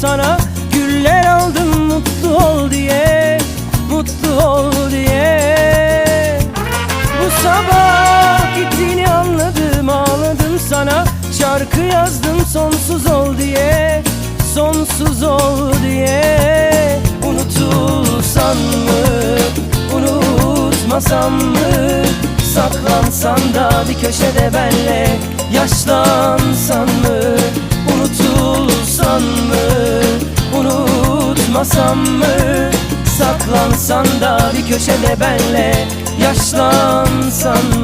sana Güller aldım mutlu ol diye Mutlu ol diye. Bu sabah gittiğini anladım Ağladım sana Şarkı yazdım sonsuz ol diye Sonsuz ol diye. Unutulsan mı Unutmasam mı? Saklansam da bir köşede benle Yaşlan. Unutmasam mı? Saklansan da bir köşede benle Yaşlansan